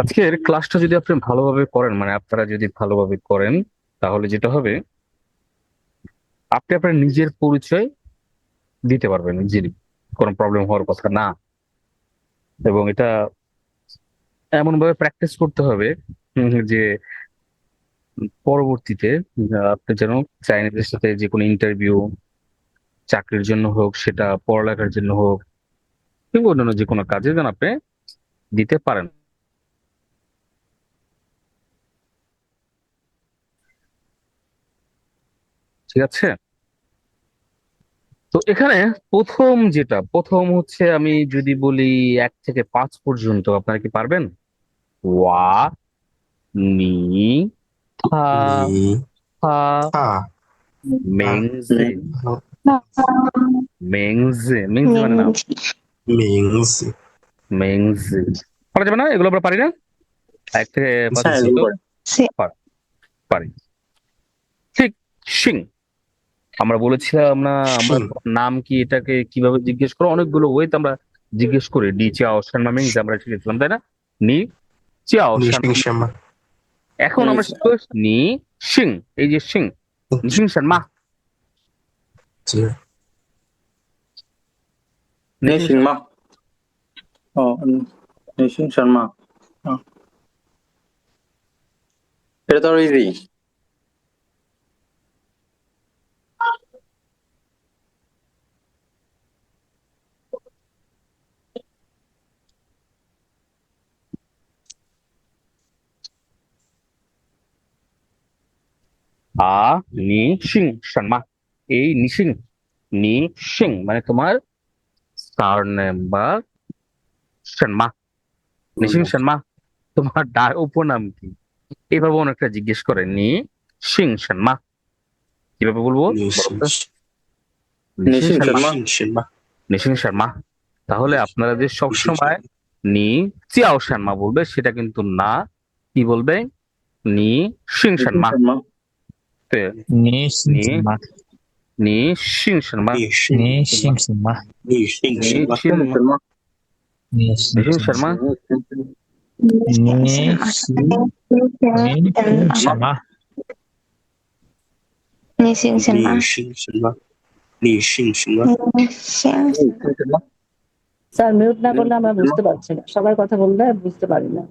আজকের ক্লাসটা যদি আপনি ভালোভাবে করেন মানে আপনারা যদি ভালোভাবে করেন, তাহলে যেটা হবে, আপনি আপনার নিজের পরিচয় দিতে পারবেন নিজেরই কোনো প্রবলেম হওয়ার কথা না। এবং এটা এমন ভাবে প্র্যাকটিস করতে হবে যে পরবর্তীতে আপনি যেন চাইনিজের সাথে যে কোনো ইন্টারভিউ চাকরির জন্য হোক, সেটা পড়ালেখার জন্য হোক, কিংবা অন্যান্য যে কোনো কাজে যেন আপনি দিতে পারেন। ঠিক আছে? তো এখানে প্রথম যেটা প্রথম হচ্ছে আমি যদি বলি এক থেকে পাঁচ পর্যন্ত আপনারা কি পারবেন? ওয়া নি? হা হা মেংজে। মেংজে মানে যাবে না? এগুলো আমরা পারি না? এক থেকে পাঁচ পারি। ঠিক শিং। আমরা বলেছিলাম না আমরা নাম কি এটাকে কীভাবে জিজ্ঞেস করো? অনেকগুলো ওয়েতে আমরা জিজ্ঞেস করি। ডি চিয়া অসান নামে আমরা শিখেছিলাম তাই না? নি চিয়া অসান এখন আমরা শিখব নি সিং এই যে সিং। সিং শর্মা। নি শর্মা ও নি সিং শর্মা। এটা তো ইজি আ নি সিং শর্মা এই নিশিং নি সিং মানে তোমার স্টার নেম বা শর্মা নিশিং শর্মা তোমার ডাক উপনাম কি এভাবে অনেকটা জিজ্ঞেস করে নি সিং শর্মা কীভাবে বলব নিশিং শর্মা তাহলে আপনারা যে সব সময় নি চিয়াও শর্মা বলবে সেটা কিন্তু না কি বলবে নি সিং শর্মা 你姓 শর্মা 什么？ 你姓什么？ নি সিং শর্মা 你姓你姓什么？你姓你什么？姓姓什么？你你姓姓什么？你姓你姓什么？你姓什么你？姓什么？你姓什么？你姓你姓什么？ স্যার মিউট না করলে আমরা বুঝতে পারছি না সবাই কথা বললে বুঝতে পারি না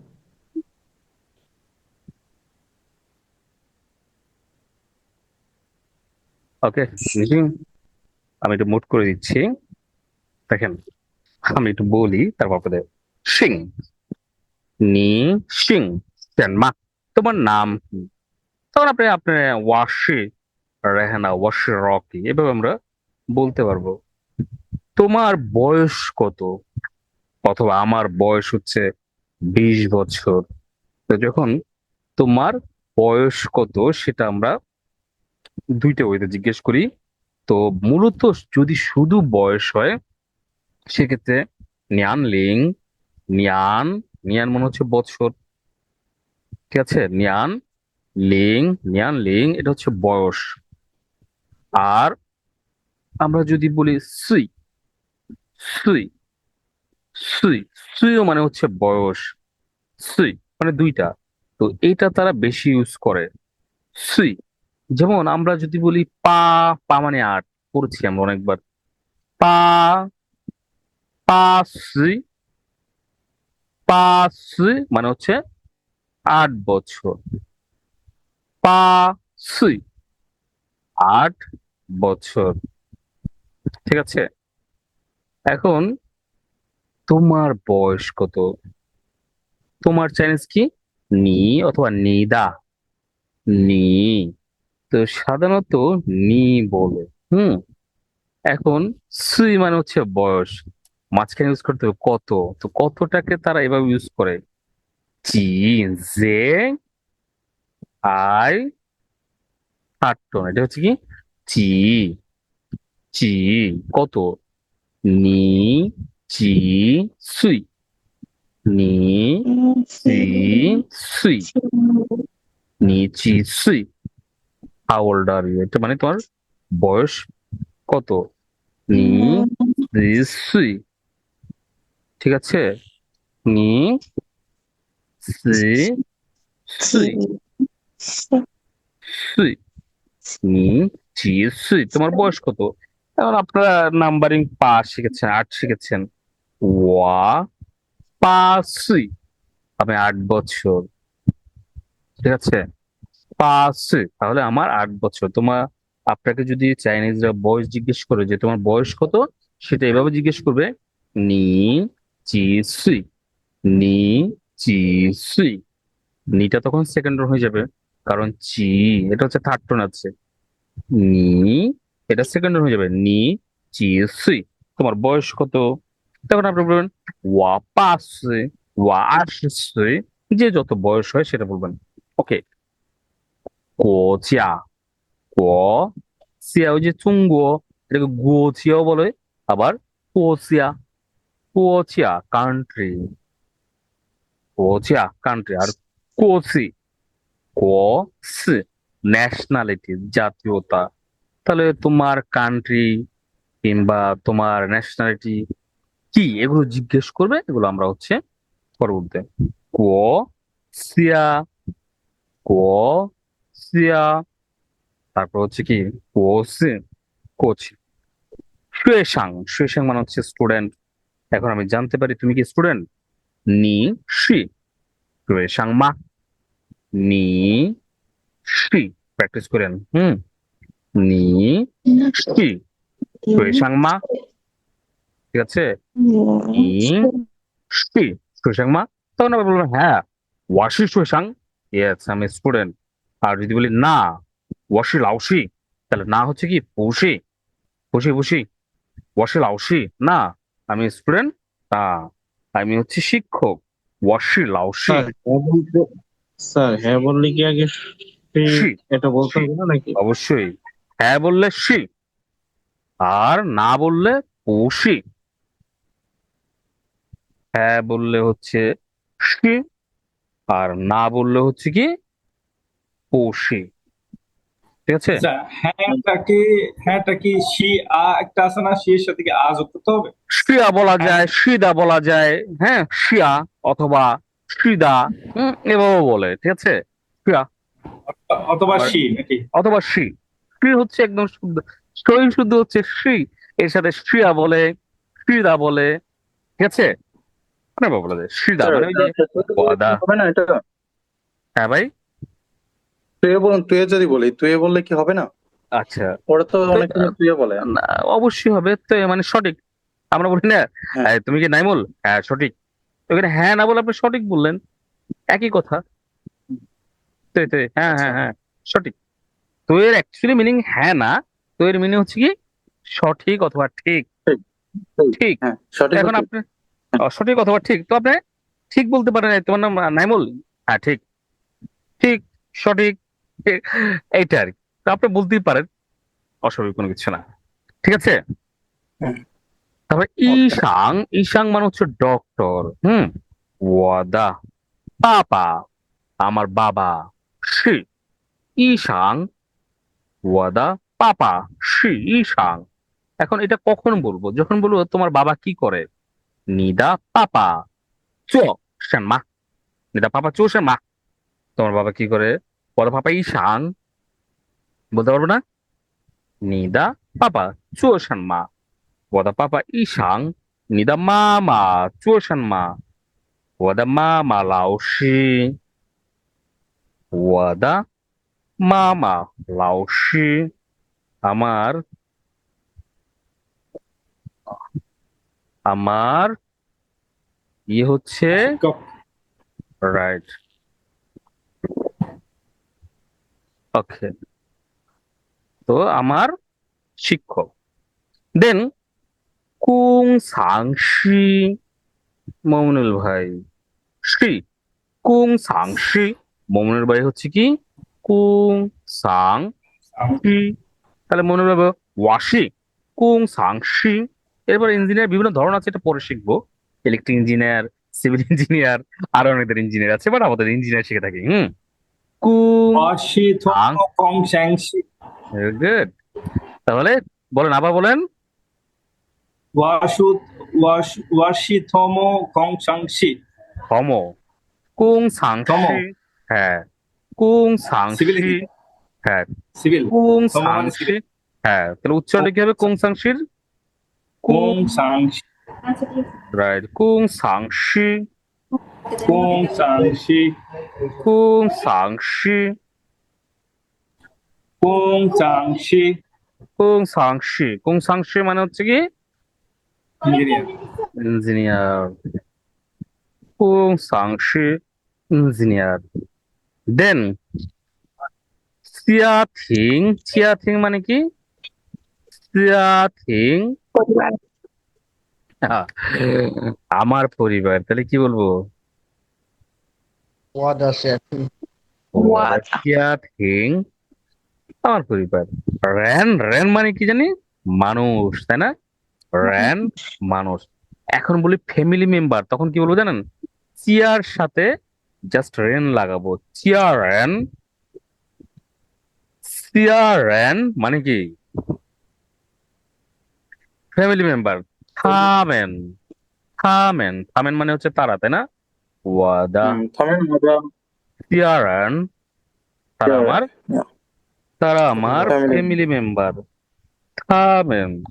ওকে আমি একটু মুট করে দিচ্ছি। দেখেন আমি একটু বলি তারপর আপনাদের। সিং নি সিং মা তোমার নাম কি? তখন আপনি আপনি ওয়াশি রেহানা ওয়াশি রকি এভাবে আমরা বলতে পারব। তোমার বয়স কত? অথবা আমার বয়স হচ্ছে বিশ বছর। তো যখন তোমার বয়স কত সেটা আমরা দুইটা ওয়েতে জিজ্ঞেস করি। তো মূলত যদি শুধু বয়স হয়, সেক্ষেত্রে নিয়ান লিং নিয়ান নিয়ান মনে হচ্ছে বৎসর। ঠিক আছে? নিয়ান লিং নিয়ান লিং এটা হচ্ছে বয়স। আর আমরা যদি বলি সুই সুই সুই, সুইও মানে হচ্ছে বয়স। সুই মানে দুইটা। তো এটা তারা বেশি ইউজ করে। সুই। যেমন আমরা যদি বলি পা পা মানে আট, পড়ছি আমরা অনেকবার। পা পা সুই পা সুই মানে হচ্ছে আট বছর। পা সুই আট বছর। ঠিক আছে? এখন তোমার বয়স কত? তোমার চাইনিজ কি? নি অথবা নিদা? নি। তো সাধারণত নি বলে হুম? এখন সুই মানে হচ্ছে বয়স। মাঝখানে ইউজ করতে হবে কত। তো কতটাকে তারা এভাবে ইউজ করে? জি জে আই আটটন এটা হচ্ছে কি? চি চি কত? নি চি সুই নি জি সুই নি চি সুই হাউ ওল্ড আর ইউ মানে তোমার বয়স কত? নি সুই ঠিক আছে? নি নি, জি তোমার বয়স কত? এখন আপনারা নাম্বারিং পাঁচ শিখেছেন, আট শিখেছেন। ওয়া, পা সুই আমি আট বছর। ঠিক আছে? পা সুই তাহলে আমার আট বছর। তোমার আপনাকে যদি চাইনিজরা বয়স জিজ্ঞেস করে যে তোমার বয়স কত, সেটা এভাবে জিজ্ঞেস করবে, নি জি সুই নি জি সুই নিটা তখন সেকেন্ড হয়ে যাবে, কারণ চি, এটা হচ্ছে থার্ড টোন আছে। নি, এটা সেকেন্ড হয়ে যাবে, নি, চি সুই তোমার বয়স কত? তখন আপনি বলবেন, ওয়া পাস ওয়া আশ যে যত বয়স হয় সেটা বলবেন। ওকে কোচিয়া কো সিয়া ওই যে চুঙ্গ এটাকে গোচিয়াও বলে আবার কোচিয়া কোচিয়া কান্ট্রি কোচিয়া কান্ট্রি আর কোচি কোসি ন্যাশনালিটি জাতীয়তা。তাহলে তোমার কান্ট্রি কিংবা তোমার ন্যাশনালিটি কি? এগুলো জিজ্ঞেস করবে, এগুলো আমরা হচ্ছে পরবর্তীতে কো সিয়া সিয়া তারপর হচ্ছে কি কোসি কোচি শুয়েশাং শুয়েশাং মানে হচ্ছে স্টুডেন্ট এখন আমি জানতে পারি, তুমি কি স্টুডেন্ট নি, শি। শুয়েশাং মা। নি, শি। প্র্যাকটিস করেন, হুম? নি, শি। শুয়েশাং মা। ঠিক আছে? নি, শি। শুয়েশাং মা। তখন আবার বলবেন হ্যাঁ ওয়াশি শুয়েশাং ইয়েস আমি স্টুডেন্ট আর যদি বলি না ওয়াশি লাউসি তাহলে না হচ্ছে কি পৌষি বসি বসি ওয়াশি লাউসি না আমি স্টুডেন্ট না আমি হচ্ছে শিক্ষক ওয়াশি লাউসি স্যার হ্যাঁ বললে কি আগে এটা বলতে হবে না নাকি? অবশ্যই হ্যাঁ বললে শি আর না বললে পৌষি। হ্যাঁ বললে হচ্ছে শি আর না বললে হচ্ছে কি পৌষি ঠিক আছে? আচ্ছা হ্যাঁটা কি হ্যাঁটা কি শি আ একটা আছে না? শি এর সাথে কি আ যুক্ত করতে হবে? শিয়া বলা যায় শিদা বলা যায় হ্যাঁ শিয়া অথবা শিদা হুম এভাবে বলে ঠিক আছে? শিয়া। অথবা শি নাকি? অথবা শ্রী শ্রী হচ্ছে একদম শুদ্ধ শরীর শুদ্ধ হচ্ছে শ্রী এর সাথে শ্রিয়া বলে শ্রীদা বলে ঠিক আছে? অনেক বলা যায় শ্রীদা মানে হ্যাঁ ভাই? তুই বলুন তুই যদি বলি তুই বললে কি হবে না? আচ্ছা। ওরা তো অনেক তুই বলে। না, অবশ্যই হবে। তো মানে সঠিক। আমরা বলি না হ্যাঁ। তুমি কি নাইমুল? হ্যাঁ সঠিক। তো এখানে হ্যাঁ না বলে আপনি সঠিক বললেন। একই কথা। তো তো হ্যাঁ হ্যাঁ হ্যাঁ সঠিক। তো এর অ্যাকচুয়ালি মিনিং হ্যাঁ না তো এর মিনিং হচ্ছে কি সঠিক অথবা ঠিক। ঠিক হ্যাঁ সঠিক এখন আপনি সঠিক অথবা ঠিক। তো আপনি ঠিক বলতে পারেন তোমার নাম নাইমুল? হ্যাঁ ঠিক। ঠিক সঠিক এইটা আর কি। তো আপনি বলতেই পারেন অস্বাভাবিক কোনো কিছু না। ঠিক আছে? হুম। তারপরে ঈশাং ঈশাং মানে হচ্ছে ডক্টর হুম? ওয়াদা। পাপা আমার বাবা শ্রী ঈশাং ওয়াদা পাপা শ্রী ঈশাং। এখন এটা কখন বলব? যখন বলব তোমার বাবা কি করে? নিদা পাপা। চো সেন মা। নিদা পাপা চো সেন মা। তোমার বাবা কি করে? পরপাপাই শাং বলতে পারব না? নিদা পাপা চুয়োশান মা। ওদা পাপা ই শাং নিদা মা মা চুয়োশান মা। ওদা মা মা লাউশি ওয়াদা মা মা লাউশি আমার আমার ইয়ে হচ্ছে রাইট ওকে তো আমার শিক্ষক। দেন কুং সাং শি, মমনুল ভাই শ্রী কুং সাং শি, মমনুল ভাই হচ্ছে কি? কুং সাং তাহলে মনে রাখব ওয়াশি কুং সাং শি। এরপর ইঞ্জিনিয়ার বিভিন্ন ধরন আছে, এটা পরে শিখব। ইলেকট্রিক ইঞ্জিনিয়ার সিভিল ইঞ্জিনিয়ার আরও অনেকদের ইঞ্জিনিয়ার আছে বাট আমাদের ইঞ্জিনিয়ার শিখে থাকি, হুম? কুং ওয়াশি থং কং শ্যাং গুড তাহলে বলেন আবার বলেন। ওয়াশু ওয়াশি থমো কং শ্যাং শি কুং সাং হ্যাঁ। কুং? হ্যাঁ। সিভিল। কুং মানে হ্যাঁ। তাহলে উচ্চারণটা কি হবে কুং কুং রাইট কুং সাং। শি কুং সাং শি কুং সাং শি কুং সাং শি কুং সাং শি কুং সাং শি মানে হচ্ছে কি ইঞ্জিনিয়ার ইঞ্জিনিয়ার কুং সাং শি ইঞ্জিনিয়ার দেন সিয়া থিং সিয়া থিং মানে কি সিয়া থিং পরিবার আহ, আমার পরিবার তাহলে কি বলব? ওয়াদা। সিয়া থিং আমার পরিবার। র্যান র্যান মানে কি জানি? মানুষ তাই না? র্যান মানুষ। এখন বলি ফ্যামিলি মেম্বার তখন কি বলব জানেন? চিয়ার সাথে জাস্ট রেন লাগাবো। চিয়ার র্যান চিয়ার র্যান মানে কি? ফ্যামিলি মেম্বার থামেন। থামেন। থামেন মানে হচ্ছে তারা তাই না? ওয়াদা। থামেন আমরা চিয়ারান তারা আমার। তারা আমার ফ্যামিলি। মেম্বার। থামেন।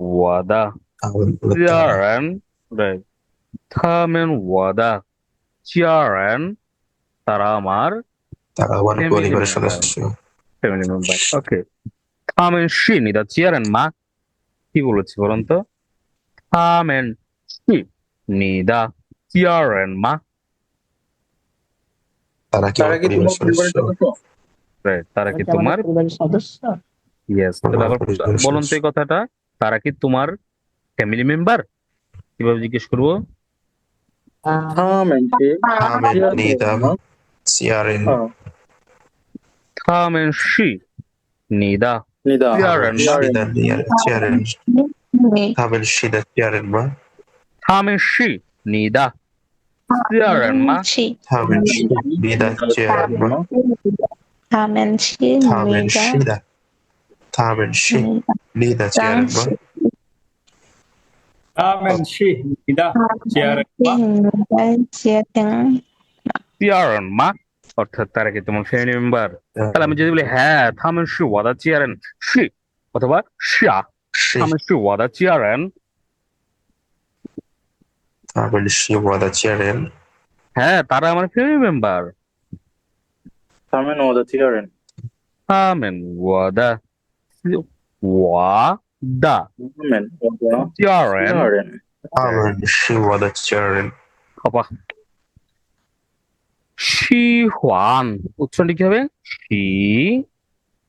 ওয়াদা? চিয়ারান রাইট। থামেন ওয়াদা। চিয়ারান তারা আমার poribar member. সদস্য। Family member okay. থামেন শি নিদা চিয়ারান মা। কি বলেছি বলুন তো? তারা আমার পরিবারের তোমার সদস্য? সদস্য? রাইট তারা কি তোমার? পরিবারের সদস্য? ইয়েস পরিবারের বলুন তো এই কথাটা। তারা কি তোমার ফ্যামিলি মেম্বার কীভাবে জিজ্ঞেস করব? নিদা নিদা Ciaran. Ciaran. shida niar siarin নি tabel shida siarin ma থামেন শি নিদা চিয়ারান মা ছি tabel shida nida siarin ma থামেন নিদা shida tabel shi nida চাং siarin ma আমেন শি ইদা চেয়ার নিদা চেতেন চিয়ারান মা অর্থাৎ তারা কি তোমার ফ্যামিলি মেম্বার তাহলে আমি যদি বলি হ্যাঁ থামেন শি ওয়াদা চিয়ারেন শি অথবা শিয়া shi থামেন শি ওয়াদা চিয়ারেন tabel shi wada siarin হ্যাঁ তারা আমার ফ্যামিলি মেম্বার থামেন ওদা চিয়ারেন থামেন ওয়াদা ওয়াদা থামেন ওদা চিয়ারেন চিয়ারেন tabel shi wada siarin 好吧。西环উচ্চারণ কি হবে সি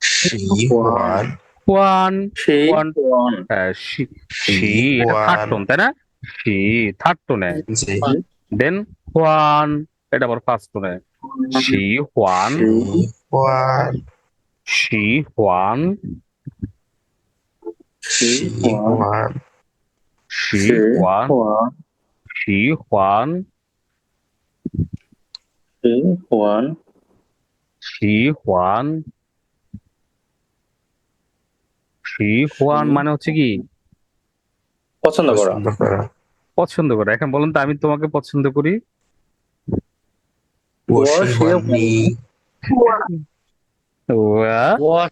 shi wan ওয়ান ওয়ান ওয়ান সি সি থার্ড টোন তাই না? সি থার্ড টোনে দেন ওয়ান এটা আবার ফার্স্ট টোনে সি ওয়ান wan সি ওয়ান shi wan সি ওয়ান ওয়ান সি ওয়ান সেই ওয়ান সি ওয়ান থ্রি ওয়ান মানে হচ্ছে কি? পছন্দ করা। পছন্দ করা। এখন বলেন তো আমি তোমাকে পছন্দ করি। ওয়া